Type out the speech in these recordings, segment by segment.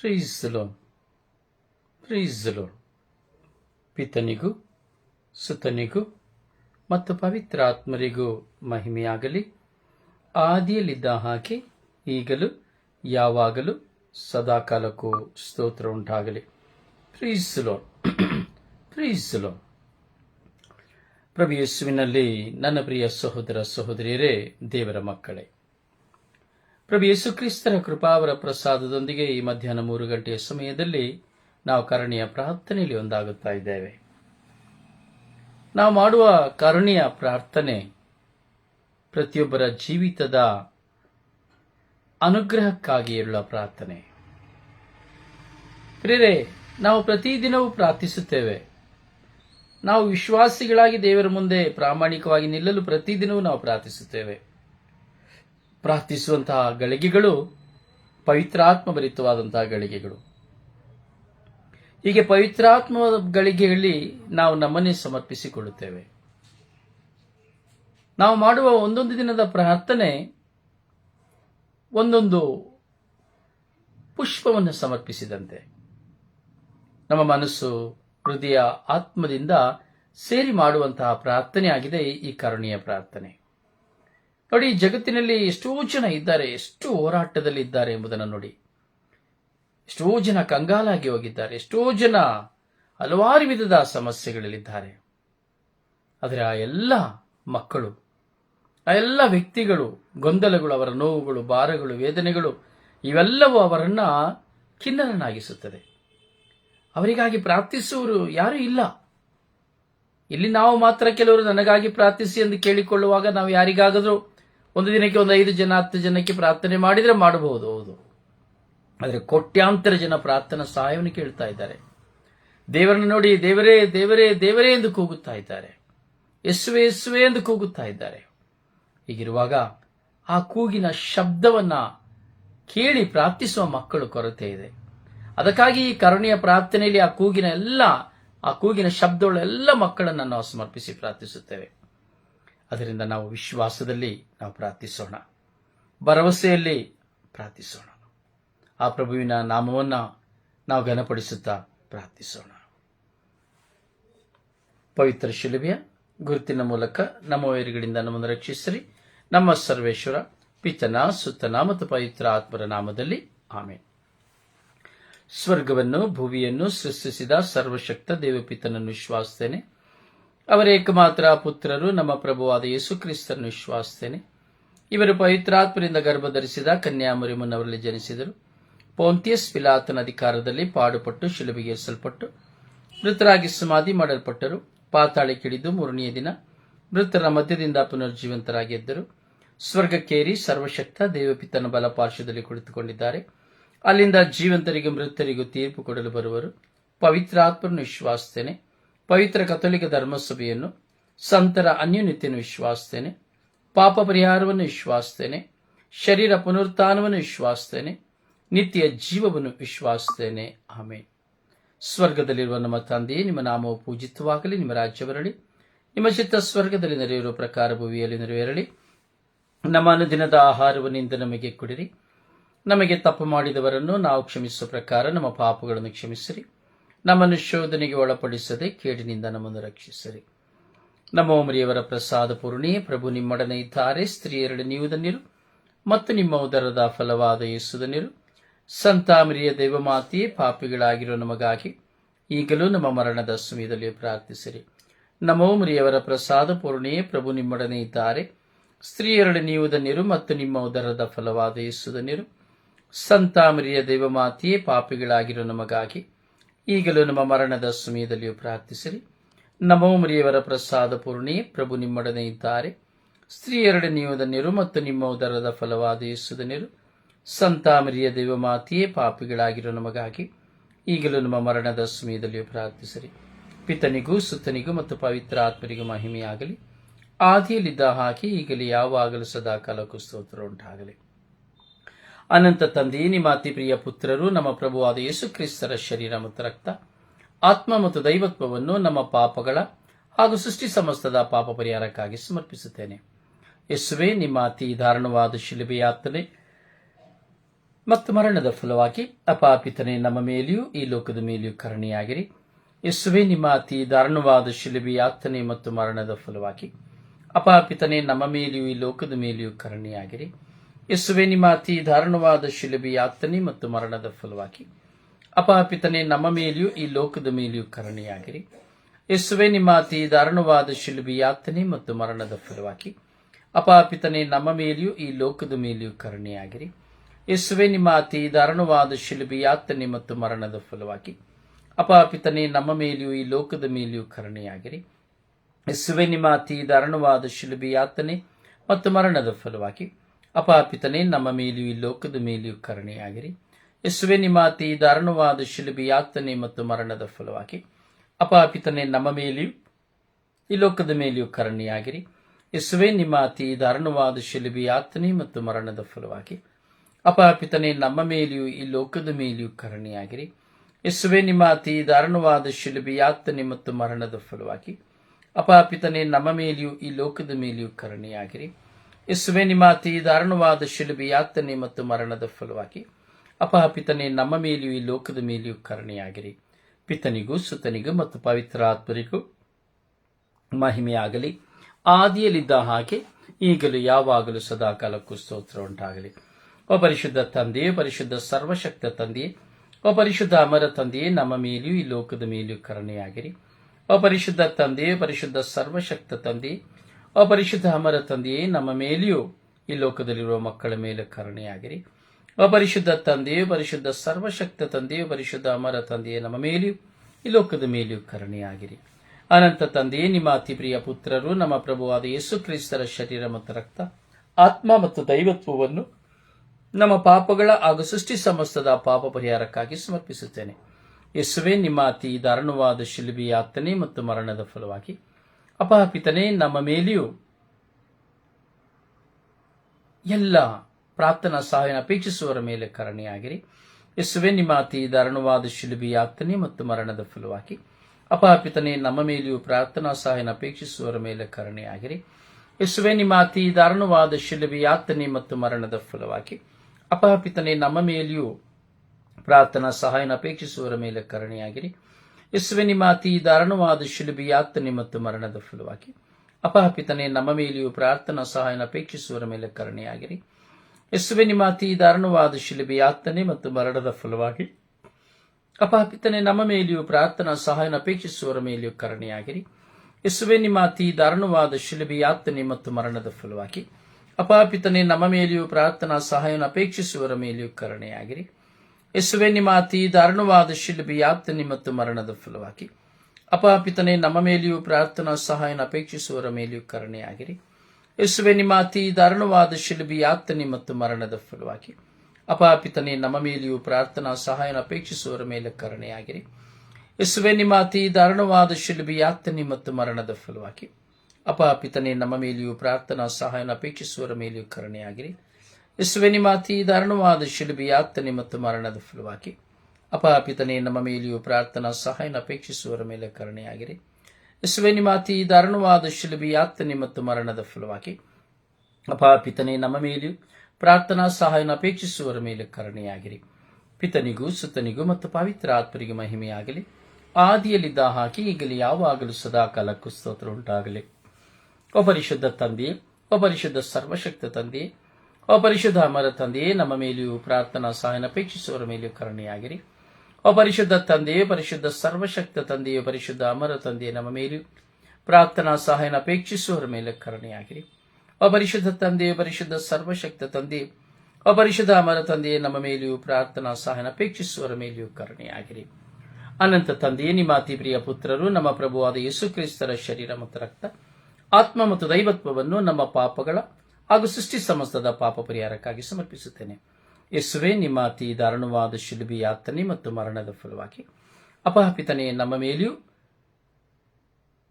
ಪ್ರೀಸಲು loan ಪಿತನಿಗೂ, ಸುತನಿಗೂ ಮತ್ತು ಪವಿತ್ರ ಆತ್ಮರಿಗೂ ಮಹಿಮೆಯಾಗಲಿ. ಆದಿಯಲ್ಲಿದ್ದ ಹಾಗೆ ಈಗಲೂ, ಯಾವಾಗಲೂ, ಸದಾಕಾಲಕ್ಕೂ ಸ್ತೋತ್ರ ಉಂಟಾಗಲಿ ಪ್ರೀಸಲು ಪ್ರೀಸಲು ಪ್ರಭು ಯೇಸುವಿನಲ್ಲಿ ನನ್ನ ಪ್ರಿಯ ಸಹೋದರ ಸಹೋದರಿಯರೇ, ದೇವರ ಮಕ್ಕಳೇ ಪ್ರಭು ಯೇಸು ಕ್ರಿಸ್ತರ ಕೃಪಾವರ ಪ್ರಸಾದದೊಂದಿಗೆ ಈ ಮಧ್ಯಾಹ್ನ ಮೂರು ಗಂಟೆಯ ಸಮಯದಲ್ಲಿ ನಾವು ಕರುಣೆಯ ಪ್ರಾರ್ಥನೆಯಲ್ಲಿ ಒಂದಾಗುತ್ತಾ ಇದ್ದೇವೆ. ನಾವು ಮಾಡುವ ಕರುಣೆಯ ಪ್ರಾರ್ಥನೆ ಪ್ರತಿಯೊಬ್ಬರ ಜೀವಿತದ ಅನುಗ್ರಹಕ್ಕಾಗಿ ಇರುವ ಪ್ರಾರ್ಥನೆ. ಪ್ರೇರೆ ನಾವು ಪ್ರತಿದಿನವೂ ಪ್ರಾರ್ಥಿಸುತ್ತೇವೆ. ನಾವು ವಿಶ್ವಾಸಿಗಳಾಗಿ ದೇವರ ಮುಂದೆ ಪ್ರಾಮಾಣಿಕವಾಗಿ ನಿಲ್ಲಲು ಪ್ರತಿದಿನವೂ ನಾವು ಪ್ರಾರ್ಥಿಸುತ್ತೇವೆ. ಪ್ರಾರ್ಥಿಸುವಂತಹ ಗಳಿಗೆಗಳು ಪವಿತ್ರಾತ್ಮ ಭರಿತವಾದಂತಹ ಗಳಿಗೆಗಳು. ಹೀಗೆ ಪವಿತ್ರಾತ್ಮ ಗಳಿಗೆಯಲ್ಲಿ ನಾವು ನಮ್ಮನ್ನೇ ಸಮರ್ಪಿಸಿಕೊಳ್ಳುತ್ತೇವೆ. ನಾವು ಮಾಡುವ ಒಂದೊಂದು ದಿನದ ಪ್ರಾರ್ಥನೆ ಒಂದೊಂದು ಪುಷ್ಪವನ್ನು ಸಮರ್ಪಿಸಿದಂತೆ. ನಮ್ಮ ಮನಸ್ಸು, ಹೃದಯ, ಆತ್ಮದಿಂದ ಸೇರಿ ಮಾಡುವಂತಹ ಪ್ರಾರ್ಥನೆ ಆಗಿದೆ ಈ ಕರುಣೀಯ ಪ್ರಾರ್ಥನೆ. ನೋಡಿ ಜಗತ್ತಿನಲ್ಲಿ ಎಷ್ಟೋ ಜನ ಇದ್ದಾರೆ, ಎಷ್ಟು ಹೋರಾಟದಲ್ಲಿ ಇದ್ದಾರೆ ಎಂಬುದನ್ನು ನೋಡಿ. ಎಷ್ಟೋ ಜನ ಕಂಗಾಲಾಗಿ ಹೋಗಿದ್ದಾರೆ, ಎಷ್ಟೋ ಜನ ಹಲವಾರು ವಿಧದ ಸಮಸ್ಯೆಗಳಲ್ಲಿದ್ದಾರೆ. ಆದರೆ ಆ ಎಲ್ಲ ಮಕ್ಕಳು, ಆ ಎಲ್ಲ ವ್ಯಕ್ತಿಗಳು, ಗೊಂದಲಗಳು, ಅವರ ನೋವುಗಳು, ಭಾರಗಳು, ವೇದನೆಗಳು, ಇವೆಲ್ಲವೂ ಅವರನ್ನ ಖಿನ್ನರನ್ನಾಗಿಸುತ್ತದೆ. ಅವರಿಗಾಗಿ ಪ್ರಾರ್ಥಿಸುವರು ಯಾರೂ ಇಲ್ಲ. ಇಲ್ಲಿ ನಾವು ಮಾತ್ರ ಕೆಲವರು ನನಗಾಗಿ ಪ್ರಾರ್ಥಿಸಿ ಎಂದು ಕೇಳಿಕೊಳ್ಳುವಾಗ ನಾವು ಯಾರಿಗಾದರೂ ಒಂದು ದಿನಕ್ಕೆ ಒಂದು ಐದು ಜನ, ಹತ್ತು ಜನಕ್ಕೆ ಪ್ರಾರ್ಥನೆ ಮಾಡಿದರೆ ಮಾಡಬಹುದು, ಹೌದು. ಆದರೆ ಕೋಟ್ಯಾಂತರ ಜನ ಪ್ರಾರ್ಥನಾ ಸಹಾಯವನ್ನು ಕೇಳ್ತಾ ಇದ್ದಾರೆ. ದೇವರನ್ನು ನೋಡಿ ದೇವರೇ ದೇವರೇ ದೇವರೇ ಎಂದು ಕೂಗುತ್ತಾ ಇದ್ದಾರೆ. ಎಸ್ವೆ ಎಸ್ವೆ ಎಂದು ಕೂಗುತ್ತಾ ಇದ್ದಾರೆ. ಹೀಗಿರುವಾಗ ಆ ಕೂಗಿನ ಶಬ್ದವನ್ನ ಕೇಳಿ ಪ್ರಾರ್ಥಿಸುವ ಮಕ್ಕಳು ಕೊರತೆ ಇದೆ. ಅದಕ್ಕಾಗಿ ಈ ಕರುಣೆಯ ಪ್ರಾರ್ಥನೆಯಲ್ಲಿ ಆ ಕೂಗಿನ ಎಲ್ಲ, ಆ ಕೂಗಿನ ಶಬ್ದಗಳೆಲ್ಲ ಮಕ್ಕಳನ್ನು ನಾವು ಸಮರ್ಪಿಸಿ ಪ್ರಾರ್ಥಿಸುತ್ತೇವೆ. ಅದರಿಂದ ನಾವು ವಿಶ್ವಾಸದಲ್ಲಿ ನಾವು ಪ್ರಾರ್ಥಿಸೋಣ. ಭರವಸೆಯಲ್ಲಿ ಪ್ರಾರ್ಥಿಸೋಣ. ಆ ಪ್ರಭುವಿನ ನಾಮವನ್ನು ನಾವು ಘನಪಡಿಸುತ್ತಾ ಪ್ರಾರ್ಥಿಸೋಣ. ಪವಿತ್ರ ಶಿಲುಬೆಯ ಗುರುತಿನ ಮೂಲಕ ನಮ್ಮ ವೈರಿಗಳಿಂದ ನಮ್ಮನ್ನು ರಕ್ಷಿಸಿರಿ. ನಮ್ಮ ಸರ್ವೇಶ್ವರ, ಪಿತನ ಸುತ್ತನ ಮತ್ತು ಪವಿತ್ರ ಆತ್ಮರ ನಾಮದಲ್ಲಿ ಆಮೇಲೆ ಸ್ವರ್ಗವನ್ನು ಭುವಿಯನ್ನು ಸೃಷ್ಟಿಸಿದ ಸರ್ವಶಕ್ತ ದೇವಪಿತನನ್ನು ವಿಶ್ವಾಸಿಸ್ತೇನೆ. ಅವರ ಏಕಮಾತ್ರ ಪುತ್ರರು ನಮ್ಮ ಪ್ರಭುವಾದ ಯೇಸು ವಿಶ್ವಾಸ್ತೇನೆ ಇವರು ಪವಿತ್ರಾತ್ಮರಿಂದ ಗರ್ಭ ಗರ್ಭಧರಿಸಿದ ಕನ್ಯಾಮರಿಮನ್ನವರಲ್ಲಿ ಜನಿಸಿದರು. ಪೋಂತಿಯಸ್ ಪಿಲಾತನ ಅಧಿಕಾರದಲ್ಲಿ ಪಾಡುಪಟ್ಟು ಶಿಲುಬಿಗೇರಿಸಲ್ಪಟ್ಟು ಮೃತರಾಗಿ ಸಮಾಧಿ ಮಾಡಲ್ಪಟ್ಟರು. ಪಾತಾಳಕ್ಕಿಳಿದು ಮೂರನೆಯ ದಿನ ಮೃತರ ಮಧ್ಯದಿಂದ ಪುನರ್ಜೀವಂತರಾಗಿದ್ದರು ಸ್ವರ್ಗಕ್ಕೇರಿ ಸರ್ವಶಕ್ತ ದೇವಪಿತನ ಬಲಪಾರ್ಶ್ವದಲ್ಲಿ ಕುಳಿತುಕೊಂಡಿದ್ದಾರೆ. ಅಲ್ಲಿಂದ ಜೀವಂತರಿಗೂ ಮೃತರಿಗೂ ತೀರ್ಪು ಕೊಡಲು ಬರುವರು. ಪವಿತ್ರಾತ್ಮನ ವಿಶ್ವಾಸಿಸ್ತೇನೆ. ಪವಿತ್ರ ಕಥೋಲಿಕ ಧರ್ಮಸಭೆಯನ್ನು ಸಂತರ ಅನ್ಯೋನ್ಯತೆಯನ್ನು ವಿಶ್ವಾಸ್ತೇನೆ ಪಾಪ ಪರಿಹಾರವನ್ನು ವಿಶ್ವಾಸ್ತೇನೆ, ಶರೀರ ಪುನರುತ್ಥಾನವನ್ನು ವಿಶ್ವಾಸ್ತೇನೆ, ನಿತ್ಯ ಜೀವವನ್ನು ವಿಶ್ವಾಸ್ತೇನೆ. ಆಮೇಲೆ ಸ್ವರ್ಗದಲ್ಲಿರುವ ನಮ್ಮ ತಂದೆಯೇ, ನಿಮ್ಮ ನಾಮವು ಪೂಜಿತವಾಗಲಿ, ನಿಮ್ಮ ರಾಜ್ಯ ಬರಲಿ, ನಿಮ್ಮ ಚಿತ್ತ ಸ್ವರ್ಗದಲ್ಲಿ ನೆರೆಯಿರುವ ಪ್ರಕಾರ ಭೂಮಿಯಲ್ಲಿ ನೆರವೇರಲಿ ನಮ್ಮ ಅನುದಿನದ ಆಹಾರವನ್ನು ಇಂದು ನಮಗೆ ಕೊಡಿರಿ. ನಮಗೆ ತಪ್ಪು ಮಾಡಿದವರನ್ನು ನಾವು ಕ್ಷಮಿಸುವ ಪ್ರಕಾರ ನಮ್ಮ ಪಾಪಗಳನ್ನು ಕ್ಷಮಿಸಿರಿ. ನಮ್ಮನ್ನು ಶೋಧನೆಗೆ ಒಳಪಡಿಸದೆ ಕೇಡಿನಿಂದ ನಮ್ಮನ್ನು ರಕ್ಷಿಸಿರಿ. ನಮ್ಮ ಮರಿಯವರ ಪ್ರಸಾದ ಪೂರ್ಣಿ, ಪ್ರಭು ನಿಮ್ಮೊಡನೆ ಇದ್ದಾರೆ. ಸ್ತ್ರೀಯರಡೆ ನೀವು ಮತ್ತು ನಿಮ್ಮ ಉದರದ ಫಲವಾದ ಯೇಸುಧನ್ಯರು ಸಂತಾಮರಿಯ ದೇವಮಾತೆಯೇ ಪಾಪಿಗಳಾಗಿರೋ ನಮಗಾಗಿ ಈಗಲೂ ನಮ್ಮ ಮರಣದ ಸಮಯದಲ್ಲಿ ಪ್ರಾರ್ಥಿಸಿರಿ. ನಮೋ ಮರಿಯವರ ಪ್ರಸಾದ ಪೂರ್ಣೆಯೇ ಪ್ರಭು ನಿಮ್ಮೊಡನೆ ಇದ್ದಾರೆ. ಸ್ತ್ರೀಯರಡೆ ನೀವು ಮತ್ತು ನಿಮ್ಮ ಉದರದ ಫಲವಾದ ಯೇಸುಧನ್ಯರು ಸಂತಾಮರಿಯ ದೇವಮಾತೆಯೇ ಪಾಪಿಗಳಾಗಿರೋ ನಮಗಾಗಿ ಈಗಲೂ ನಮ್ಮ ಮರಣದ ಸಮಯದಲ್ಲಿಯೂ ಪ್ರಾರ್ಥಿಸಿರಿ. ನಮೋ ಮರಿಯವರ ಪ್ರಸಾದ ಪೂರ್ಣಿ, ಪ್ರಭು ನಿಮ್ಮೊಡನೆ ಇದ್ದಾರೆ. ಸ್ತ್ರೀಯರಡೆ ನಿಯೋದ ಧನ್ಯರು ಮತ್ತು ನಿಮ್ಮ ಉದರದ ಫಲವಾದ ಯೇಸುಧನ್ಯರು ಸಂತಾಮರಿಯ ದೇವಮಾತೆಯೇ ಪಾಪಿಗಳಾಗಿರೋ ನಮಗಾಗಿ ಈಗಲೂ ನಮ್ಮ ಮರಣದ ಸಮಯದಲ್ಲಿಯೂ ಪ್ರಾರ್ಥಿಸಿರಿ. ಪಿತನಿಗೂ, ಸುತ್ತನಿಗೂ ಮತ್ತು ಪವಿತ್ರ ಆತ್ಮರಿಗೂ ಮಹಿಮೆಯಾಗಲಿ. ಆದಿಯಲ್ಲಿದ್ದ ಹಾಕಿ ಈಗಲೇ ಯಾವಾಗಲೂ ಸದಾ ಕಾಲಕ್ಕೂ ಸ್ತೋತ್ರ ಉಂಟಾಗಲಿ. ಅನಂತ ತಂದೆಯೇ ನಿಮ್ಮ ಅತಿ ಪ್ರಿಯ ಪುತ್ರರು, ನಮ್ಮ ಪ್ರಭುವಾದ ಯೇಸು ಕ್ರಿಸ್ತರ ಶರೀರ ಮತ್ತು ರಕ್ತ, ಆತ್ಮ ಮತ್ತು ದೈವತ್ವವನ್ನು ನಮ್ಮ ಪಾಪಗಳ ಹಾಗೂ ಸೃಷ್ಟಿ ಸಮಸ್ತದ ಪಾಪ ಪರಿಹಾರಕ್ಕಾಗಿ ಸಮರ್ಪಿಸುತ್ತೇನೆ. ಯೇಸುವೆ, ನಿಮ್ಮ ಅತಿ ದಾರುಣವಾದ ಶಿಲುಬೆಯಾತನೆ ಮತ್ತು ಮರಣದ ಫಲವಾಗಿ ಅಪಾಪಿತನೆ ನಮ್ಮ ಮೇಲೆಯೂ ಈ ಲೋಕದ ಮೇಲೆಯೂ ಕರುಣೆಯಾಗಿರಿ. ಯೇಸುವೆ, ನಿಮ್ಮ ಅತಿ ದಾರುಣವಾದ ಶಿಲುಬೆಯಾತನೆ ಮತ್ತು ಮರಣದ ಫಲವಾಗಿ ಅಪಾಪಿತನೆ ನಮ್ಮ ಮೇಲೆಯೂ ಈ ಲೋಕದ ಮೇಲೆಯೂ ಕರುಣೆಯಾಗಿರಿ. ಯೇಸುವೆ, ನಿಮ್ಮ ಅತಿ ದಾರುಣವಾದ ಶಿಲುಬಿ ಯಾತನೆ ಮತ್ತು ಮರಣದ ಫಲವಾಗಿ. ಅಪಾಪಿತನೆ ನಮ್ಮ ಮೇಲೆಯೂ ಈ ಲೋಕದ ಮೇಲೆಯೂ ಕರುಣೆಯಾಗಿರಿ. ಯೇಸುವೆ, ನಿಮ್ಮ ಅತಿ ದಾರುಣವಾದ ಶಿಲುಬಿ ಯಾತನೆ ಮತ್ತು ಮರಣದ ಫಲವಾಗಿ. ಅಪಾಪಿತನೆ ನಮ್ಮ ಮೇಲೆಯೂ ಈ ಲೋಕದ ಮೇಲೆಯೂ ಕರುಣೆಯಾಗಿರಿ. ಯೇಸುವೆ, ನಿಮ್ಮ ಅತಿ ದಾರುಣವಾದ ಶಿಲುಬಿ ಯಾತನೆ ಮತ್ತು ಮರಣದ ಫಲವಾಗಿ. ಅಪಾಪಿತನೆ ನಮ್ಮ ಮೇಲೆಯೂ ಈ ಲೋಕದ ಮೇಲೆಯೂ ಕರುಣೆಯಾಗಿರಿ. ಯೇಸುವೆ, ನಿಮ್ಮ ಅತಿ ದಾರುಣವಾದ ಶಿಲುಬಿ ಯಾತನೆ ಮತ್ತು ಮರಣದ ಫಲವಾಗಿ. ಅಪಾಪಿತನೆ, ನಮ್ಮ ಮೇಲೆಯೂ ಈ ಲೋಕದ ಮೇಲೆಯೂ ಕರುಣೆಯಾಗಿರಿ. ಯೇಸುವೆ, ನಿಮ್ಮ ಅತಿ ದಾರುಣವಾದ ಶಿಲುಬಿ ಯಾತನೆ ಮತ್ತು ಮರಣದ ಫಲವಾಗಿ. ಅಪಾಪಿತನೇ, ನಮ್ಮ ಮೇಲೆಯೂ ಈ ಲೋಕದ ಮೇಲೆಯೂ ಕರುಣೆಯಾಗಿರಿ. ಯೇಸುವೆ, ನಿಮ್ಮ ಅತಿ ದಾರುಣವಾದ ಶಿಲುಬಿ ಯಾತನೆ ಮತ್ತು ಮರಣದ ಫಲವಾಗಿ. ಅಪಾಪಿತನೇ, ನಮ್ಮ ಮೇಲೆಯೂ ಈ ಲೋಕದ ಮೇಲೆಯೂ ಕರುಣೆಯಾಗಿರಿ. ಯೇಸುವೆ, ನಿಮ್ಮ ಅತಿ ದಾರುಣವಾದ ಶಿಲುಬಿ ಯಾತನೆ ಮತ್ತು ಮರಣದ ಫಲವಾಗಿ. ಅಪಾಪಿತನೇ, ನಮ್ಮ ಮೇಲೆಯೂ ಈ ಲೋಕದ ಮೇಲೆಯೂ ಕರುಣೆಯಾಗಿರಿ. ಯೇಸುವೆ ನಿಮ್ಮ ಅತಿ ದಾರುಣವಾದ ಶಿಲುಬೆ ಯಾತನೆ ಮತ್ತು ಮರಣದ ಫಲವಾಗಿ, ಅಪಹಪಿತನೆ ನಮ್ಮ ಮೇಲೆಯೂ ಈ ಲೋಕದ ಮೇಲೆಯೂ ಕರುಣೆಯಾಗಿರಿ. ಪಿತನಿಗೂ, ಸುತನಿಗೂ ಮತ್ತು ಪವಿತ್ರ ಆತ್ಮರಿಗೂ ಮಹಿಮೆಯಾಗಲಿ. ಆದಿಯಲ್ಲಿದ್ದ ಹಾಗೆ ಈಗಲೂ ಯಾವಾಗಲೂ ಸದಾಕಾಲಕ್ಕೂ ಸ್ತೋತ್ರ ಉಂಟಾಗಲಿ. ಓ ಪರಿಶುದ್ಧ ತಂದೆಯೇ, ಪರಿಶುದ್ಧ ಸರ್ವಶಕ್ತ ತಂದೆಯೇ, ಓ ಪರಿಶುದ್ಧ ಅಮರ ತಂದೆಯೇ, ನಮ್ಮ ಮೇಲೆಯೂ ಈ ಲೋಕದ ಮೇಲೆಯೂ ಕರುಣೆಯಾಗಿರಿ. ಓ ಪರಿಶುದ್ಧ ತಂದೆಯೇ, ಪರಿಶುದ್ಧ ಸರ್ವಶಕ್ತ ತಂದೆಯೇ ಓ ಪರಿಶುದ್ಧ ಅಮರ ತಂದೆಯೇ, ನಮ್ಮ ಮೇಲೆಯೂ ಈ ಲೋಕದಲ್ಲಿರುವ ಮಕ್ಕಳ ಮೇಲೆ ಕರುಣೆಯಾಗಿರಿ. ಅಪರಿಶುದ್ಧ ತಂದೆಯೇ, ಪರಿಶುದ್ಧ ಸರ್ವಶಕ್ತ ತಂದೆಯೇ, ಪರಿಶುದ್ಧ ಅಮರ ತಂದೆಯೇ, ನಮ್ಮ ಮೇಲೆಯೂ ಈ ಲೋಕದ ಮೇಲೆಯೂ ಕರುಣೆಯಾಗಿರಿ. ಅನಂತ ತಂದೆಯೇ, ನಿಮ್ಮ ಅತಿ ಪ್ರಿಯ ಪುತ್ರರು, ನಮ್ಮ ಪ್ರಭುವಾದ ಯೇಸು ಕ್ರಿಸ್ತರ ಶರೀರ ಮತ್ತು ರಕ್ತ, ಆತ್ಮ ಮತ್ತು ದೈವತ್ವವನ್ನು ನಮ್ಮ ಪಾಪಗಳ ಹಾಗೂ ಸೃಷ್ಟಿ ಸಮಸ್ತದ ಪಾಪ ಪರಿಹಾರಕ್ಕಾಗಿ ಸಮರ್ಪಿಸುತ್ತೇನೆ. ಯಸುವೆ, ನಿಮ್ಮ ಅತಿ ದಾರುಣವಾದ ಶಿಲುಬಿ ಯಾತನೆ ಮತ್ತು ಮರಣದ ಫಲವಾಗಿ ಅಪಹಪಿತನೆ ನಮ್ಮ ಮೇಲೆಯೂ. ಎಲ್ಲ ಪ್ರಾರ್ಥನಾ ಸಹಾಯ ಅಪೇಕ್ಷಿಸುವವರ ಮೇಲೆ ಕರುಣೆಯಾಗಿರಿ. ಯೇಸುವೆ, ನಿಮ್ಮ ಅತಿ ದಾರುಣವಾದ ಶಿಲುಬಿ ಯಾತನೆ ಮತ್ತು ಮರಣದ ಫಲವಾಗಿ ಅಪಹಪಿತನೆ ನಮ್ಮ ಮೇಲೆಯೂ ಪ್ರಾರ್ಥನಾ ಸಹಾಯ ಅಪೇಕ್ಷಿಸುವವರ ಮೇಲೆ ಕರುಣೆಯಾಗಿರಿ. ಯೇಸುವೆ, ನಿಮ್ಮ ಅತಿ ದಾರುಣವಾದ ಶಿಲುಬಿ ಯಾತನೆ ಮತ್ತು ಮರಣದ ಫಲವಾಗಿ ಅಪಹಪಿತನೆ ನಮ್ಮ ಮೇಲೆಯೂ ಪ್ರಾರ್ಥನಾ ಸಹಾಯ ಅಪೇಕ್ಷಿಸುವವರ ಮೇಲೆ ಕರುಣೆಯಾಗಿರಿ. ಯೇಸುವೆ ಅತಿ ದಾರುಣವಾದ ಶಿಲುಬಿ ಮತ್ತು ಮರಣದ ಫಲವಾಗಿ. ಅಪಹಪಿತನೆ, ನಮ್ಮ ಮೇಲೆಯೂ ಪ್ರಾರ್ಥನಾ ಸಹಾಯನ ಅಪೇಕ್ಷಿಸುವರ ಮೇಲೆ ಕರುಣೆಯಾಗಿರಿ. ಯೇಸುವೆ ನಿಮ್ಮ ಅತಿ ದಾರುಣವಾದ ಶಿಲುಬೆ ಮತ್ತು ಮರಣದ ಫಲವಾಗಿ. ಅಪಹಪಿತನೆ, ನಮ್ಮ ಮೇಲೆಯೂ ಪ್ರಾರ್ಥನಾ ಸಹಾಯನ ಅಪೇಕ್ಷಿಸುವರ ಮೇಲೆಯೂ ಕರುಣೆಯಾಗಿರಿ. ಯೇಸುವೆ ನಿಮ್ಮ ಅತಿ ದಾರುಣವಾದ ಶಿಲುಬೆ ಮತ್ತು ಮರಣದ ಫಲವಾಗಿ. ಅಪಾಪಿತನೆ ನಮ್ಮ ಮೇಲೆಯೂ ಪ್ರಾರ್ಥನಾ ಸಹಾಯನ ಅಪೇಕ್ಷಿಸುವರ ಮೇಲೆಯೂ ಕರುಣೆಯಾಗಿರಿ. ಯೇಸುವೆ, ನಿಮ್ಮ ಅತಿ ದಾರುಣವಾದ ಶಿಲುಬೆ ಯಾತನೆ ಮತ್ತು ಮರಣದ ಫಲವಾಗಿ. ಅಪಾಪಿತನೆ ನಮ್ಮ ಮೇಲೆಯೂ ಪ್ರಾರ್ಥನಾ ಸಹಾಯ ಅಪೇಕ್ಷಿಸುವವರ ಮೇಲೆಯೂ ಕರುಣೆಯಾಗಿರಿ. ಯೇಸುವೆ, ನಿಮ್ಮ ಅತಿ ದಾರುಣವಾದ ಮತ್ತು ಮರಣದ ಫಲವಾಗಿ. ಅಪಾಪಿತನೆ ನಮ್ಮ ಮೇಲೆಯೂ ಪ್ರಾರ್ಥನಾ ಸಹಾಯ ಅಪೇಕ್ಷಿಸುವವರ ಮೇಲೆ ಕರುಣೆಯಾಗಿರಿ. ಯೇಸುವೆ, ನಿಮ್ಮ ಅತಿ ದಾರುಣವಾದ ಶಿಲುಬೆ ಯಾತನೆ ಮತ್ತು ಮರಣದ ಫಲವಾಗಿ. ಅಪಾಪಿತನೆ ನಮ್ಮ ಮೇಲೆಯೂ ಪ್ರಾರ್ಥನಾ ಸಹಾಯ ಅಪೇಕ್ಷಿಸುವರ ಮೇಲೆಯೂ ಕರುಣೆಯಾಗಿರಿ. ಯೇಸುವೆ ಮಾತಿ ದಾರುಣವಾದ ಶಿಲುಬೆ ಯಾತನೆ ಮತ್ತು ಮರಣದ ಫಲವಾಗಿ, ಅಪಾಪಿತನೆ, ನಮ್ಮ ಮೇಲೆಯೂ ಪ್ರಾರ್ಥನಾ ಸಹಾಯ ಅಪೇಕ್ಷಿಸುವರ ಮೇಲೆ ಕರುಣೆಯಾಗಿರಿ. ಮಾತಿ ಅತಿ ದಾರುಣವಾದ ಶಿಲುಬೆ ಯಾತನೆ ಮತ್ತು ಮರಣದ ಫಲವಾಗಿ, ಅಪಾಪಿತನೆ, ನಮ್ಮ ಮೇಲೆಯೂ ಪ್ರಾರ್ಥನಾ ಸಹಾಯ ಅಪೇಕ್ಷಿಸುವರ ಮೇಲೆ ಕರುಣೆಯಾಗಿರಿ. ಪಿತನಿಗೂ ಸುತನಿಗೂ ಮತ್ತು ಪವಿತ್ರ ಆತ್ಮರಿಗೆ ಮಹಿಮೆಯಾಗಲಿ. ಆದಿಯಲ್ಲಿದ್ದ ಹಾಕಿ ಈಗಲೇ, ಯಾವಾಗಲೂ ಸದಾ ಕಾಲಕ್ಕೂ ಸ್ತೋತ್ರ ಉಂಟಾಗಲಿ. ಒಬ್ಬರಿಶುದ್ಧ ತಂದೆಯೇ ಒಬ್ಬರಿಶುದ್ಧ ಸರ್ವಶಕ್ತ ತಂದೆಯೇ ಓ ಪರಿಶುದ್ಧ ಅಮರ ತಂದೆಯೇ, ನಮ್ಮ ಮೇಲೆಯೂ ಪ್ರಾರ್ಥನಾ ಸಹಾಯನ ಅಪೇಕ್ಷಿಸುವವರ ಮೇಲೆಯೂ ಕರುಣೆಯಾಗಿರಿ. ಪರಿಶುದ್ಧ ತಂದೆಯೇ, ಪರಿಶುದ್ಧ ಸರ್ವಶಕ್ತ ತಂದೆಯೇ, ಪರಿಶುದ್ಧ ಅಮರ ತಂದೆಯೇ, ನಮ್ಮ ಮೇಲೆಯೂ ಪ್ರಾರ್ಥನಾ ಸಹಾಯನ ಅಪೇಕ್ಷಿಸುವವರ ಮೇಲೆ ಕರುಣೆಯಾಗಿರಿ. ಪರಿಶುದ್ಧ ತಂದೆಯೇ, ಪರಿಶುದ್ಧ ಸರ್ವಶಕ್ತ ತಂದೆಯೇ ಪರಿಶುದ್ಧ ಅಮರ ತಂದೆಯೇ, ನಮ್ಮ ಮೇಲೆಯೂ ಪ್ರಾರ್ಥನಾ ಸಹಾಯನ ಅಪೇಕ್ಷಿಸುವವರ ಮೇಲೆಯೂ ಕರುಣೆಯಾಗಿರಿ. ಅನಂತ ತಂದೆಯೇ, ನಿಮ್ಮ ಅತಿ ಪ್ರಿಯ ಪುತ್ರರು, ನಮ್ಮ ಪ್ರಭುವಾದ ಯೇಸು ಕ್ರಿಸ್ತರ ಶರೀರ ಮತ್ತು ರಕ್ತ, ಆತ್ಮ ಮತ್ತು ದೈವತ್ವವನ್ನು ನಮ್ಮ ಪಾಪಗಳ ಹಾಗೂ ಸೃಷ್ಟಿ ಸಮಸ್ತದ ಪಾಪ ಪರಿಹಾರಕ್ಕಾಗಿ ಸಮರ್ಪಿಸುತ್ತೇನೆ. ಯೇಸುವೆ, ನಿಮ್ಮ ಅತಿ ದಾರುಣವಾದ ಶಿಲುಬಿ ಯಾತನೆ ಮತ್ತು ಮರಣದ ಫಲವಾಗಿ ಅಪಹಪಿತನೆ, ನಮ್ಮ ಮೇಲೆಯೂ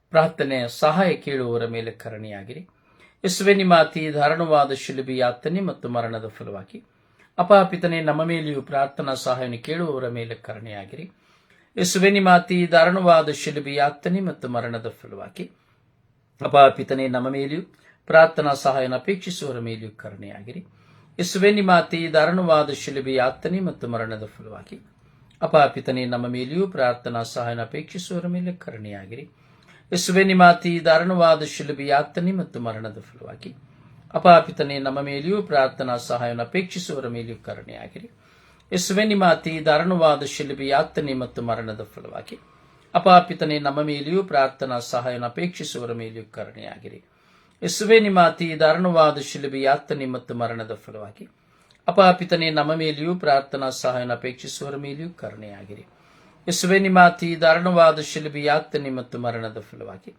ಪ್ರಾರ್ಥನೆಯ ಸಹಾಯ ಕೇಳುವವರ ಮೇಲೆ ಕರುಣೆಯಾಗಿರಿ. ಯೇಸುವೆ, ನಿಮ್ಮ ಅತಿ ದಾರುಣವಾದ ಶಿಲುಬಿ ಯಾತನೆ ಮತ್ತು ಮರಣದ ಫಲವಾಗಿ ಅಪಹಪಿತನೆ, ನಮ್ಮ ಮೇಲೆಯೂ ಪ್ರಾರ್ಥನಾ ಸಹಾಯವನ್ನು ಕೇಳುವವರ ಮೇಲೆ ಕರುಣೆಯಾಗಿರಿ. ಯೇಸುವೆ, ನಿಮ್ಮ ಅತಿ ದಾರುಣವಾದ ಶಿಲುಬಿ ಯಾತನೆ ಮತ್ತು ಮರಣದ ಫಲವಾಗಿ ಅಪಾಪಿತನೆ ನಮ್ಮ ಮೇಲೆಯೂ ಪ್ರಾರ್ಥನಾ ಸಹಾಯನ ಅಪೇಕ್ಷಿಸುವವರ ಮೇಲೆಯೂ ಕರುಣೆಯಾಗಿರಿ. ಯಸುವೆ, ನಿಮ್ಮ ಅತಿ ದಾರುಣವಾದ ಶಿಲುಬೆ ಯಾತನೆ ಮತ್ತು ಮರಣದ ಫಲವಾಗಿ. ಅಪಾಪಿತನೆ ನಮ್ಮ ಮೇಲೆಯೂ ಪ್ರಾರ್ಥನಾ ಸಹಾಯನ ಅಪೇಕ್ಷಿಸುವವರ ಮೇಲೆ ಕರುಣೆಯಾಗಿರಿ. ಯಸುವೆ, ನಿಮ್ಮ ಅತಿ ದಾರುಣವಾದ ಶಿಲುಬೆ ಯಾತನೆ ಮತ್ತು ಮರಣದ ಫಲವಾಗಿ. ಅಪಾಪಿತನೇ ನಮ್ಮ ಮೇಲೆಯೂ ಪ್ರಾರ್ಥನಾ ಸಹಾಯನ ಅಪೇಕ್ಷಿಸುವವರ ಮೇಲೆಯೂ ಕರುಣೆಯಾಗಿರಿ. ಯಸುವೆ, ನಿಮ್ಮ ಅತಿ ದಾರುಣವಾದ ಶಿಲುಬೆ ಯಾತನೆ ಮತ್ತು ಮರಣದ ಫಲವಾಗಿ. ಅಪಾಪಿತನೇ ನಮ್ಮ ಮೇಲೆಯೂ ಪ್ರಾರ್ಥನಾ ಸಹಾಯನ ಅಪೇಕ್ಷಿಸುವವರ ಮೇಲೆಯೂ ಕರುಣೆಯಾಗಿರಿ. ಯೇಸುವೆ, ನಿಮ್ಮ ಅತಿ ದಾರುಣವಾದ ಶಿಲುಬೆ ಯಾತನೆ ಮತ್ತು ಮರಣದ ಫಲವಾಗಿ. ಅಪಾಪಿತನೇ ನಮ್ಮ ಮೇಲೆಯೂ ಪ್ರಾರ್ಥನಾ ಸಹಾಯನ ಅಪೇಕ್ಷಿಸುವರ ಮೇಲೆಯೂ ಕರುಣೆಯಾಗಿರಿ. ಯೇಸುವೆ, ನಿಮ್ಮ ಅತಿ ದಾರುಣವಾದ ಶಿಲುಬೆ ಯಾತನೆ ಮತ್ತು ಮರಣದ ಫಲವಾಗಿ.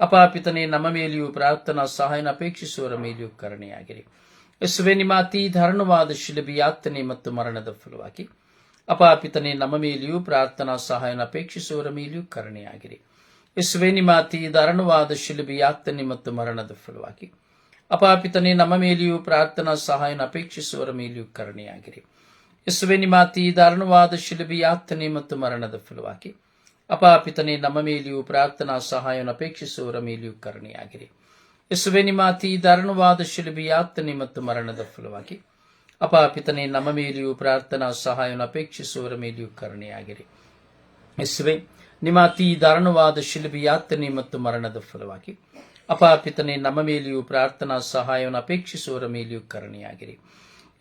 ಅಪಾಪಿತನೇ ನಮ್ಮ ಮೇಲೆಯೂ ಪ್ರಾರ್ಥನಾ ಸಹಾಯನ ಅಪೇಕ್ಷಿಸುವರ ಮೇಲೆಯೂ ಕರುಣೆಯಾಗಿರಿ. ಯೇಸುವೆ, ನಿಮ್ಮ ಅತಿ ದಾರುಣವಾದ ಶಿಲುಬೆ ಯಾತನೆ ಮತ್ತು ಮರಣದ ಫಲವಾಗಿ. ಅಪಾಪಿತನೇ ನಮ್ಮ ಮೇಲೆಯೂ ಪ್ರಾರ್ಥನಾ ಸಹಾಯನ ಅಪೇಕ್ಷಿಸುವರ ಮೇಲೆಯೂ ಕರುಣೆಯಾಗಿರಿ. ಯೇಸುವೆ, ನಿಮ್ಮ ಅತಿ ದಾರುಣವಾದ ಶಿಲುಬೆ ಮತ್ತು ಮರಣದ ಫಲವಾಗಿ. ಅಪಾಪಿತನೇ ನಮ್ಮ ಮೇಲೆಯೂ ಪ್ರಾರ್ಥನಾ ಸಹಾಯನ ಅಪೇಕ್ಷಿಸುವರ ಮೇಲೆಯೂ ಕರುಣೆಯಾಗಿರಿ. ಯೇಸುವೆ, ನಿಮ್ಮ ಅತಿ ದಾರುಣವಾದ ಶಿಲುಬೆ ಮತ್ತು ಮರಣದ ಫಲವಾಗಿ. ಅಪಾಪಿತನೇ ನಮ್ಮ ಮೇಲೆಯೂ ಪ್ರಾರ್ಥನಾ ಸಹಾಯನ ಅಪೇಕ್ಷಿಸುವರ ಮೇಲೆಯೂ ಕರುಣೆಯಾಗಿರಿ. ಯೇಸುವೆ, ನಿಮ್ಮ ಅತಿ ದಾರುಣವಾದ ಶಿಲುಬೆ ಮತ್ತು ಮರಣದ ಫಲವಾಗಿ. ಅಪಾಪಿತನೇ ನಮ್ಮ ಮೇಲೆಯೂ ಪ್ರಾರ್ಥನಾ ಸಹಾಯನ ಅಪೇಕ್ಷಿಸುವರ ಮೇಲೆಯೂ ಕರುಣೆಯಾಗಿರಿ. ಯೇಸುವೆ ನಿಮ್ಮ ಅತಿ ದಾರುಣವಾದ ಶಿಲುಬೆ ಯಾತನೆ ಮತ್ತು ಮರಣದ ಫಲವಾಗಿ. ಅಪಾಪಿತನೆ ನಮ್ಮ ಮೇಲೆಯೂ ಪ್ರಾರ್ಥನಾ ಸಹಾಯವನ್ನು ಅಪೇಕ್ಷಿಸುವವರ ಮೇಲೆಯೂ ಕರುಣೆಯಾಗಿರಿ.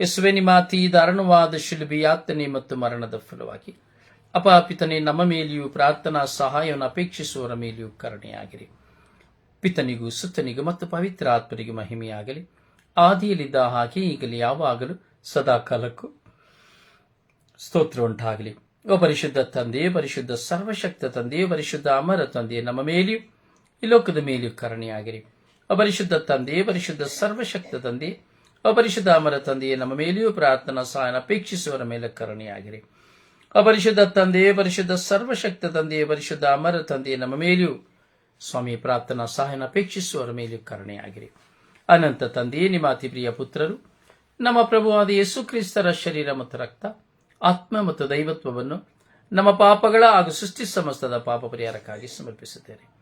ಯಸ್ವೆ ನಿಮ್ಮ ಅತಿ ದಾರುಣವಾದ ಶಿಲುಬೆ ಯಾತನೆ ಮತ್ತು ಮರಣದ ಫಲವಾಗಿ. ಅಪಾಪಿತನೆ ನಮ್ಮ ಮೇಲೆಯೂ ಪ್ರಾರ್ಥನಾ ಸಹಾಯವನ್ನು ಅಪೇಕ್ಷಿಸುವವರ ಮೇಲೆಯೂ ಕರುಣೆಯಾಗಿರಿ. ಪಿತನಿಗೂ, ಸುತ್ತನಿಗೂ ಮತ್ತು ಪವಿತ್ರ ಆತ್ಮನಿಗೂ ಮಹಿಮೆಯಾಗಲಿ. ಆದಿಯಲ್ಲಿದ್ದ ಹಾಗೆ ಈಗಲೇ ಯಾವಾಗಲೂ ಸದಾ ಕಾಲಕ್ಕೂ ಸ್ತೋತ್ರ ಉಂಟಾಗಲಿ. ಓ ಪರಿಶುದ್ಧ ತಂದೆಯೇ ಪರಿಶುದ್ಧ ಸರ್ವಶಕ್ತ ತಂದೆಯೇ ಪರಿಶುದ್ಧ ಅಮರ ತಂದೆಯೇ ನಮ್ಮ ಮೇಲೆಯೂ, ಈ ಲೋಕದ ಮೇಲೆಯೂ ಕರುಣೆಯಾಗಿರಿ. ಅಪರಿಶುದ್ಧ ತಂದೆಯೇ ಪರಿಶುದ್ಧ ಸರ್ವಶಕ್ತ ತಂದೆಯೇ ಅಪರಿಶುದ್ಧ ಅಮರ ತಂದೆಯೇ, ನಮ್ಮ ಮೇಲೆಯೂ ಪ್ರಾರ್ಥನಾ ಸಹಾಯನ ಅಪೇಕ್ಷಿಸುವವರ ಮೇಲೆ ಕರುಣೆಯಾಗಿರಿ. ಅಪರಿಶುದ್ಧ ತಂದೆಯೇ ಪರಿಶುದ್ಧ ಸರ್ವಶಕ್ತ ತಂದೆಯೇ ಪರಿಶುದ್ಧ ಅಮರ ತಂದೆಯೇ ನಮ್ಮ ಮೇಲೆಯೂ ಸ್ವಾಮಿ ಪ್ರಾರ್ಥನಾ ಸಹಾಯನ ಅಪೇಕ್ಷಿಸುವರ ಮೇಲೆಯೂ ಕರುಣೆಯಾಗಿರಿ. ಅನಂತ ತಂದೆಯೇ ನಿಮ್ಮ ಅತಿ ಪ್ರಿಯ ಪುತ್ರರು, ನಮ್ಮ ಪ್ರಭುವಾದ ಯೇಸು ಕ್ರಿಸ್ತರ ಶರೀರ ಮತ್ತು ರಕ್ತ ಆತ್ಮ ಮತ್ತು ದೈವತ್ವವನ್ನು ನಮ್ಮ ಪಾಪಗಳ ಹಾಗೂ ಸೃಷ್ಟಿ ಸಮಸ್ತದ ಪಾಪ ಪರಿಹಾರಕ್ಕಾಗಿ ಸಮರ್ಪಿಸುತ್ತೇನೆ.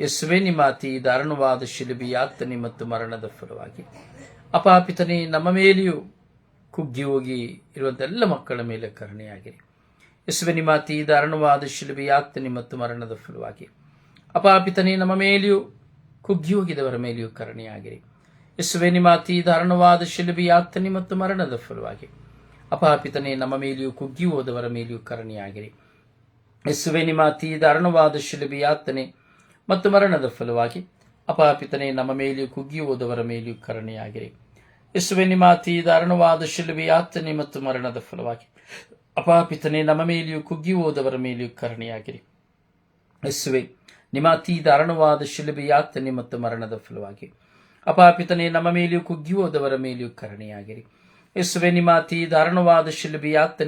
ಯಸ್ವೆ, ನಿಮ್ಮ ಅತಿ ದಾರುಣವಾದ ಶಿಲುಬಿ ಯಾತನೆ ಮತ್ತು ಮರಣದ ಫಲವಾಗಿ. ಅಪಾಪಿತನಿ, ನಮ್ಮ ಮೇಲೆಯೂ ಕುಗ್ಗಿ ಹೋಗಿ ಇರುವಂಥ ಎಲ್ಲ ಮಕ್ಕಳ ಮೇಲೆ ಕರುಣೆಯಾಗಿರಿ. ಯಸ್ವೆ, ನಿಮ್ಮ ಅತಿ ದಾರುಣವಾದ ಶಿಲುಬಿ ಯಾತನೆ ಮತ್ತು ಮರಣದ ಫಲವಾಗಿ. ಅಪಾಪಿತನಿ, ನಮ್ಮ ಮೇಲೆಯೂ ಕುಗ್ಗಿ ಹೋಗಿದವರ ಮೇಲೆಯೂ ಕರುಣೆಯಾಗಿರಿ. ಯಸ್ವೆ, ನಿಮ್ಮ ಅತಿ ದಾರುಣವಾದ ಶಿಲುಬಿ ಯಾತನೆ ಮತ್ತು ಮರಣದ ಫಲವಾಗಿ. ಅಪಾಪಿತನೆ, ನಮ್ಮ ಮೇಲೆಯೂ ಕುಗ್ಗಿ ಹೋದವರ ಮೇಲೆಯೂ ಕರಣಿಯಾಗಿರಿ. ಯಸ್ಸುವೆ ನಿಮ್ಮ ಅತಿ ದಾರುಣವಾದ ಮತ್ತು ಮರಣದ ಫಲವಾಗಿ ಅಪಾಪಿತನೇ, ನಮ್ಮ ಮೇಲೆಯೂ ಕುಗ್ಗಿ ಹೋದವರ ಮೇಲೆಯೂ ಕರಣಿಯಾಗಿರಿ. ಯಸ್ಸುವೆ ನಿಮ್ಮ ಅತಿ ದಾರುಣವಾದ ಮತ್ತು ಮರಣದ ಫಲವಾಗಿ ಅಪಾಪಿತನೇ, ನಮ್ಮ ಮೇಲೆಯೂ ಕುಗ್ಗಿ ಹೋದವರ ಮೇಲೆಯೂ ಕರಣಿಯಾಗಿರಿ. ಯಸ್ಸುವೆ ನಿಮ್ಮ ಅತಿ ದಾರುಣವಾದ ಮತ್ತು ಮರಣದ ಫಲವಾಗಿ ಅಪಾಪಿತನೇ, ನಮ್ಮ ಮೇಲೆಯೂ ಕುಗ್ಗಿ ಹೋದವರ ಮೇಲೆಯೂ ಕರುಣೆಯಾಗಿರಿ. ಯೇಸುವೆ, ನಿಮ್ಮ ಅತಿ ದಾರುಣವಾದ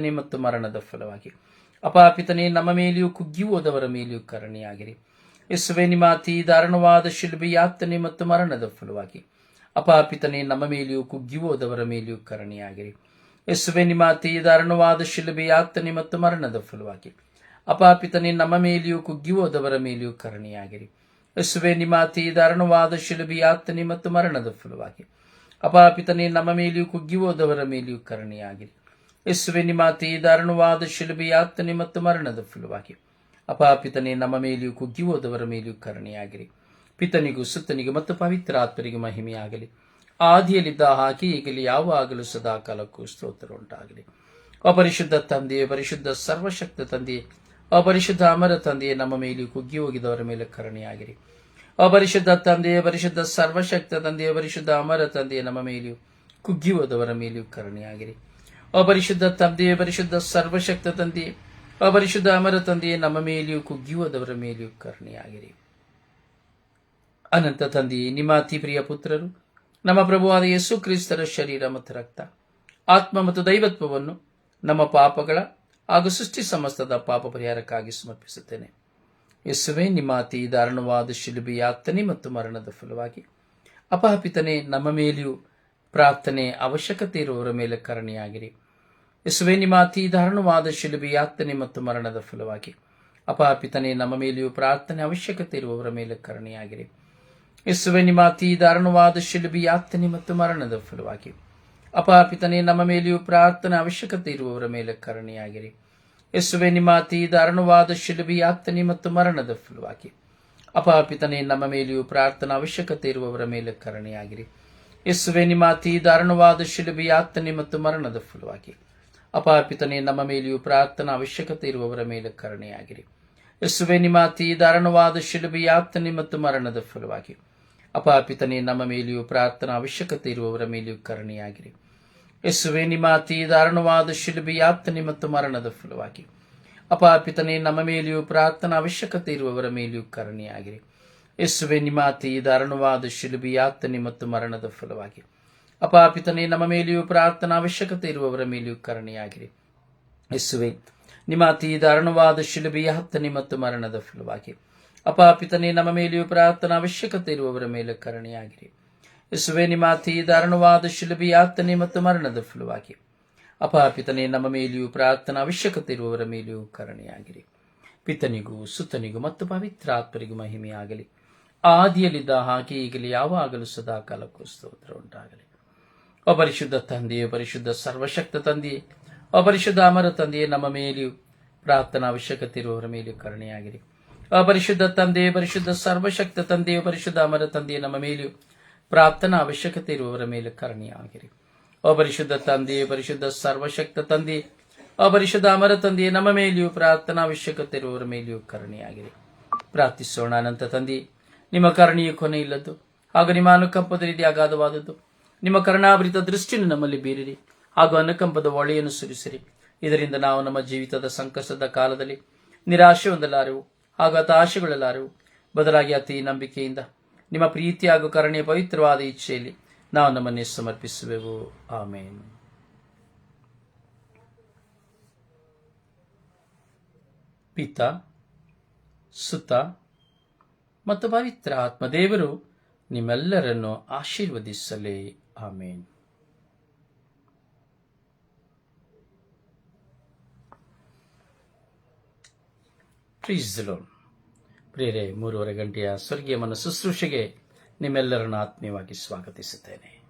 ಮತ್ತು ಮರಣದ ಫಲವಾಗಿ. ಅಪಾಪಿತನೇ ನಮ್ಮ ಮೇಲೆಯೂ ಕುಗ್ಗಿ ಮೇಲೆಯೂ ಕರುಣೆಯಾಗಿರಿ. ಯೇಸುವೆ, ನಿಮ್ಮ ಅತಿ ದಾರುಣವಾದ ಮತ್ತು ಮರಣದ ಫಲವಾಗಿ. ಅಪಾಪಿತನೇ ನಮ್ಮ ಮೇಲೆಯೂ ಕುಗ್ಗಿ ಮೇಲೆಯೂ ಕರುಣೆಯಾಗಿರಿ. ಯೇಸುವೆ, ನಿಮ್ಮ ಅತಿ ದಾರುಣವಾದ ಮತ್ತು ಮರಣದ ಫಲವಾಗಿ. ಅಪಾಪಿತನೇ ನಮ್ಮ ಮೇಲೆಯೂ ಕುಗ್ಗಿ ಮೇಲೆಯೂ ಕರುಣೆಯಾಗಿರಿ. ಯೇಸುವೆ, ನಿಮ್ಮ ಅತಿ ದಾರುಣವಾದ ಮತ್ತು ಮರಣದ ಫಲವಾಗಿ. ಅಪಾಪಿತನೆ ನಮ್ಮ ಮೇಲೆಯೂ ಕುಗ್ಗಿ ಹೋದವರ ಮೇಲೆಯೂ ಕರುಣೆಯಾಗಿರಿ ಯೇಸುವೆ ನಿಮ್ಮ ಅತಿ ದಾರುಣವಾದ ಶಿಲುಬೆ ಯಾತನೆ ಮತ್ತು ಮರಣದ ಫಲವಾಗಿ. ಅಪಾಪಿತನೇ ನಮ್ಮ ಮೇಲೆಯೂ ಕುಗ್ಗಿ ಹೋದವರ ಮೇಲೆಯೂ ಕರುಣೆಯಾಗಿರಿ ಪಿತನಿಗೂ ಸುತ್ತನಿಗೂ ಮತ್ತು ಪವಿತ್ರ ಆತ್ಮರಿಗೂ ಮಹಿಮೆಯಾಗಲಿ. ಆದಿಯಲ್ಲಿದ್ದ ಹಾಕಿ ಈಗಲಿ ಯಾವಾಗಲೂ ಸದಾ ಕಾಲಕ್ಕೂ ಸ್ತೋತ್ರ ಉಂಟಾಗಲಿ ಅಪರಿಶುದ್ಧ ತಂದೆಯೇ, ಪರಿಶುದ್ಧ ಸರ್ವಶಕ್ತ ತಂದೆಯೇ, ಅಪರಿಶುದ್ಧ ಅಮರ ತಂದೆಯೇ ನಮ್ಮ ಮೇಲೆಯೂ ಕುಗ್ಗಿ ಹೋಗಿದವರ ಮೇಲೆ ಕರುಣೆಯಾಗಿರಿ. ಅಪರಿಶುದ್ಧ ತಂದೆಯೇ, ಪರಿಶುದ್ಧ ಸರ್ವಶಕ್ತ ತಂದೆಯೇ, ಪರಿಶುದ್ಧ ಅಮರ ತಂದೆಯೇ ನಮ್ಮ ಮೇಲೆಯೂ ಕುಗ್ಗಿ ಹೋದವರ ಮೇಲೆಯೂ ಕರುಣೆಯಾಗಿರಿ. ಅಪರಿಶುದ್ಧ ತಂದೆಯೇ, ಪರಿಶುದ್ಧ ಸರ್ವಶಕ್ತ ತಂದೆಯೇ, ಅಪರಿಶುದ್ಧ ಅಮರ ತಂದೆಯೇ ನಮ್ಮ ಮೇಲೆಯೂ ಕುಗ್ಗಿ ಹೋದವರ ಮೇಲೆಯೂ ಕರುಣೆಯಾಗಿರಿ. ಅನಂತ ತಂದೆಯೇ, ನಿಮ್ಮ ಅತಿ ಪ್ರಿಯ ಪುತ್ರರು, ನಮ್ಮ ಪ್ರಭುವಾದ ಯೇಸು ಕ್ರಿಸ್ತರ ಶರೀರ ಮತ್ತು ರಕ್ತ, ಆತ್ಮ ಮತ್ತು ದೈವತ್ವವನ್ನು ನಮ್ಮ ಪಾಪಗಳ ಹಾಗೂ ಸೃಷ್ಟಿ ಸಮಸ್ತದ ಪಾಪ ಪರಿಹಾರಕ್ಕಾಗಿ ಸಮರ್ಪಿಸುತ್ತೇನೆ. ಯೇಸುವೆ, ನಿಮ್ಮ ಅತಿ ದಾರುಣವಾದ ಶಿಲುಬೆ ಮತ್ತು ಮರಣದ ಫಲವಾಗಿ. ಅಪಹಪಿತನೆ, ನಮ್ಮ ಮೇಲೆಯೂ ಪ್ರಾರ್ಥನೆ ಅವಶ್ಯಕತೆ ಇರುವವರ ಮೇಲೆ ಕರುಣೆಯಾಗಿರಿ. ಯೇಸುವೆ, ನಿಮ್ಮ ಅತಿ ದಾರುಣವಾದ ಶಿಲುಬೆ ಮತ್ತು ಮರಣದ ಫಲವಾಗಿ. ಅಪಹಪಿತನೆ, ನಮ್ಮ ಮೇಲೆಯೂ ಪ್ರಾರ್ಥನೆ ಅವಶ್ಯಕತೆ ಇರುವವರ ಮೇಲೆ ಕರುಣೆಯಾಗಿರಿ. ಯೇಸುವೆ, ನಿಮ್ಮ ಅತಿ ದಾರುಣವಾದ ಶಿಲುಬೆ ಮತ್ತು ಮರಣದ ಫಲವಾಗಿ. ಅಪಹಪಿತನೆ, ನಮ್ಮ ಮೇಲೆಯೂ ಪ್ರಾರ್ಥನೆ ಅವಶ್ಯಕತೆ ಇರುವವರ ಮೇಲೆ ಕರುಣೆಯಾಗಿರಿ. ಯೇಸುವೆ ನಿಮ್ಮ ದಾರುಣವಾದ ಶಿಲುಬಿ ಯಾತನೆ ಮತ್ತು ಮರಣದ ಫಲವಾಗಿ. ಅಪಾಪಿತನೇ ನಮ್ಮ ಮೇಲೆಯೂ ಪ್ರಾರ್ಥನಾ ಅವಶ್ಯಕತೆ ಇರುವವರ ಮೇಲೆ ಕರುಣೆಯಾಗಿರಿ. ಯೇಸುವೆ ನಿಮ್ಮ ಅತಿ ದಾರುಣವಾದ ಶಿಲುಬಿ ಯಾತನೆ ಮತ್ತು ಮರಣದ ಫಲವಾಗಿ. ಅಪಾಪಿತನೇ ನಮ್ಮ ಮೇಲೆಯೂ ಪ್ರಾರ್ಥನಾ ಅವಶ್ಯಕತೆ ಇರುವವರ ಮೇಲೆ ಕರುಣೆಯಾಗಿರಿ. ಯೇಸುವೆ ನಿಮ್ಮ ದಾರುಣವಾದ ಶಿಲುಬಿ ಯಾತನೆ ಮತ್ತು ಮರಣದ ಫಲವಾಗಿ. ಅಪಾಪಿತನೇ ನಮ್ಮ ಮೇಲೆಯೂ ಪ್ರಾರ್ಥನಾ ಅವಶ್ಯಕತೆ ಇರುವವರ ಮೇಲೆಯೂ ಕರುಣೆಯಾಗಿರಿ. ಯೇಸುವೆ, ನಿಮ್ಮ ಅತಿ ದಾರುಣವಾದ ಶಿಲುಬಿ ಯಾತನೆ ಮತ್ತು ಮರಣದ ಫಲವಾಗಿ. ಅಪಾಪಿತನೇ ನಮ್ಮ ಮೇಲೆಯೂ ಪ್ರಾರ್ಥನಾ ಅವಶ್ಯಕತೆ ಇರುವವರ ಮೇಲೆಯೂ ಕರಣಿಯಾಗಿರಿ ಯೇಸುವೆ, ನಿಮ್ಮ ಅತಿ ದಾರುಣವಾದ ಶಿಲುಬಿ ಯಾತನೆ ಮತ್ತು ಮರಣದ ಫಲವಾಗಿ. ಅಪಾಪಿತನೇ ನಮ್ಮ ಮೇಲೆಯೂ ಪ್ರಾರ್ಥನಾ ಅವಶ್ಯಕತೆ ಇರುವವರ ಮೇಲೆಯೂ ಕರಣಿಯಾಗಿರಿ ಯೇಸುವೆ, ನಿಮ್ಮ ಅತಿ ದಾರುಣವಾದ ಶಿಲುಬಿ ಯಾತನೆ ಮತ್ತು ಮರಣದ ಫಲವಾಗಿ. ಅಪಾಪಿತನೇ ನಮ್ಮ ಮೇಲೆಯೂ ಪ್ರಾರ್ಥನಾ ಅವಶ್ಯಕತೆ ಇರುವವರ ಮೇಲೆ ಕರುಣೆಯಾಗಿರಿ ಯೇಸುವೆ ನಿಮ್ಮ ಅತಿ ದಾರುಣವಾದ ಶಿಲುಬಿ ಮತ್ತು ಮರಣದ ಫಲವಾಗಿ. ಅಪಾಪಿತನೇ, ನಮ್ಮ ಮೇಲೆಯೂ ಪ್ರಾರ್ಥನಾ ಅವಶ್ಯಕತೆ ಇರುವವರ ಮೇಲೆಯೂ ಕರುಣೆಯಾಗಿರಿ. ಪಿತನಿಗೂ, ಸುತನಿಗೂ ಮತ್ತು ಪವಿತ್ರಾತ್ಮರಿಗೂ ಮಹಿಮೆಯಾಗಲಿ. ಆದಿಯಲ್ಲಿದ್ದ ಹಾಗೆ ಈಗಲೇ, ಯಾವಾಗಲೂ ಸದಾ ಕಾಲಕ್ಕೂ ಸ್ತೋತ್ರ ಉಂಟಾಗಲಿ. ಅಪರಿಶುದ್ಧ ಪರಿಶುದ್ಧ ತಂದೆಯೇ, ಪರಿಶುದ್ಧ ಸರ್ವಶಕ್ತ ತಂದೆಯೇ ಅಪರಿಶುದ್ಧ ಪರಿಶುದ್ಧ ಅಮರ ತಂದೆಯೇ, ನಮ್ಮ ಮೇಲೆಯೂ ಪ್ರಾರ್ಥನಾ ಅವಶ್ಯಕತೆ ಇರುವವರ ಮೇಲೆಯೂ ಕರುಣೆಯಾಗಿರಿ. ಅಪರಿಶುದ್ಧ ಪರಿಶುದ್ಧ ತಂದೆಯೇ, ಪರಿಶುದ್ಧ ಸರ್ವಶಕ್ತ ತಂದೆಯೇ, ಪರಿಶುದ್ಧ ಅಮರ ತಂದೆಯೇ, ನಮ್ಮ ಮೇಲೆಯೂ ಪ್ರಾರ್ಥನಾ ಅವಶ್ಯಕತೆ ಇರುವವರ ಮೇಲೆ ಕರಣಿಯಾಗಿರಿ. ಅಪರಿಶುದ್ಧ ತಂದೆ ಪರಿಶುದ್ಧ ಸರ್ವಶಕ್ತ ತಂದೆ ಅಪರಿಶುದ್ಧ ಪರಿಶುದ್ಧ ಅಮರ ತಂದೆ ನಮ್ಮ ಮೇಲೆಯೂ ಪ್ರಾರ್ಥನಾ ಅವಶ್ಯಕತೆ ಇರುವವರ ಮೇಲೆಯೂ ಕರುಣೆಯಾಗಿರಿ. ಪ್ರಾರ್ಥಿಸೋಣ ಅನಂತ ತಂದೆ, ನಿಮ್ಮ ಕರುಣೆಯು ಕೊನೆ ಇಲ್ಲದ್ದು ಹಾಗೂ ನಿಮ್ಮ ಅನುಕಂಪದ ರೀತಿ ಅಗಾಧವಾದದ್ದು. ನಿಮ್ಮ ಕರುಣಾಭರಿತ ದೃಷ್ಟಿಯನ್ನು ನಮ್ಮಲ್ಲಿ ಬೀರಿರಿ, ಹಾಗೂ ಅನುಕಂಪದ ಒಳೆಯನ್ನು ಸುರಿಸಿರಿ. ಇದರಿಂದ ನಾವು ನಮ್ಮ ಜೀವಿತದ ಸಂಕಷ್ಟದ ಕಾಲದಲ್ಲಿ ನಿರಾಶೆ ಹೊಂದಲಾರೆವು ಹಾಗೂ ಹತಾಶೆಗೊಳ್ಳಲಾರೆವು. ಬದಲಾಗಿ ಅತಿ ನಂಬಿಕೆಯಿಂದ ನಿಮ್ಮ ಪ್ರೀತಿ ಹಾಗೂ ಕರುಣೆಯ ಪವಿತ್ರವಾದ ಇಚ್ಛೆಯಲ್ಲಿ ನಾವು ನಮ್ಮನ್ನೇ ಸಮರ್ಪಿಸುವೆವು. ಆಮೇನ್. ಪಿತ, ಸುತ ಮತ್ತು ಪವಿತ್ರ ಆತ್ಮದೇವರು ನಿಮ್ಮೆಲ್ಲರನ್ನು ಆಶೀರ್ವದಿಸಲಿ. ಆಮೇನ್. ಪ್ರೀಸ್ ಲೋನ್ ಪ್ರಿಯರೇ ಮೂರುವರೆ ಗಂಟೆಯ ಸ್ವರ್ಗೀಯ ಮನ ಶುಶ್ರೂಷೆಗೆ ನಿಮ್ಮೆಲ್ಲರನ್ನು ಆತ್ಮೀಯವಾಗಿ ಸ್ವಾಗತಿಸುತ್ತೇನೆ.